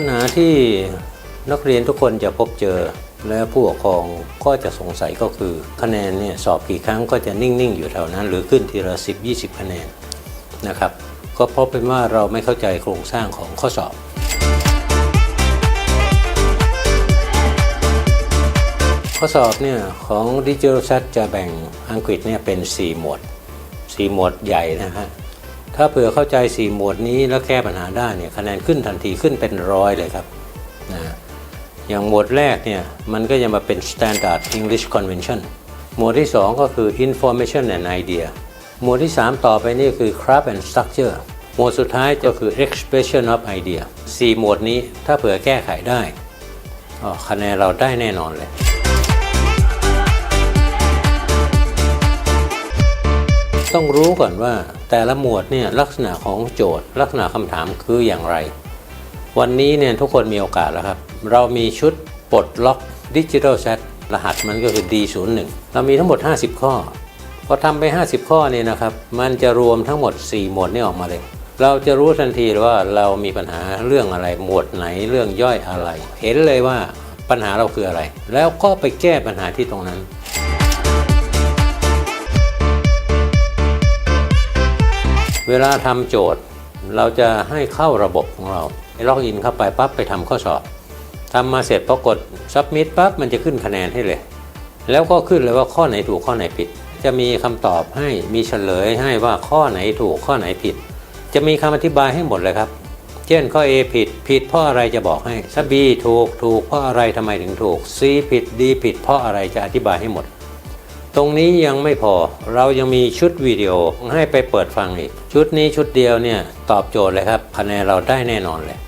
ปัญหาที่นักเรียนทุกคนจะพบเจอและผู้ปกครองก็จะสงสัยก็คือ คะแนนเนี่ยสอบกี่ครั้งก็จะนิ่ง ๆ อยู่แถวนั้น หรือขึ้นทีละ 10 20 คะแนนนะครับ ก็เพราะเป็นว่าเราไม่เข้าใจโครงสร้างของข้อสอบ ข้อสอบเนี่ยของ Digital Sat จะแบ่งอังกฤษเนี่ยเป็น 4 หมวด 4 หมวดใหญ่นะฮะ ถ้าเผื่อเข้าใจ 4 หมวดนี้แล้วแก้ปัญหาได้เนี่ยคะแนนขึ้นทันทีขึ้นเป็นร้อยเลยครับนะอย่างหมวดแรกเนี่ยมันก็จะมาเป็น Standard English Convention หมวดที่ 2 ก็คือ Information and Idea หมวดที่ 3 ต่อไปนี่คือ Craft and Structure หมวดสุดท้ายก็คือ Expression of Idea 4 หมวดนี้ถ้าเผื่อแก้ไขได้คะแนนเราได้แน่นอนเลย ต้องรู้ก่อนว่า แต่ละหมวดเนี่ยลักษณะของโจทย์ ลักษณะคำถามคืออย่างไร วันนี้เนี่ยทุกคนมีโอกาสแล้วครับ เรามีชุดปลดล็อกดิจิทัลแชทรหัสมันก็คือ D01 เรามีทั้งหมด 50 ข้อ พอทำไป 50 ข้อเนี่ยนะครับ มันจะรวมทั้งหมด 4 หมวดนี่ออกมาเลยเราจะรู้ทันทีว่าเรามีปัญหาเรื่องอะไรหมวดไหนเรื่องย่อยอะไร เห็นเลยว่าปัญหาเราคืออะไร แล้วก็ไปแก้ปัญหาที่ตรงนั้น เวลาทำโจทย์ เราจะให้เข้าระบบของเราล็อกอินเข้าไปปั๊บไปทำข้อสอบทำมาเสร็จพอกด submit ปั๊บมันจะขึ้นคะแนนให้เลย แล้วก็ขึ้นเลยว่าข้อไหนถูกข้อไหนผิด จะมีคำตอบให้มีเฉลยให้ว่าข้อไหนถูกข้อไหนผิด จะมีคำอธิบายให้หมดเลยครับ เช่นข้อ A ผิดผิดเพราะอะไรจะบอกให้ถ้า B ถูกถูกเพราะอะไรทำไมถึงถูก C ผิด D ผิดเพราะอะไรจะอธิบายให้หมด ตรงนี้ยังไม่พอเรายังมีชุดวิดีโอให้ไปเปิดฟังอีก ชุดนี้ชุดเดียวเนี่ยตอบโจทย์เลยครับคะแนนเราได้แน่นอนเลย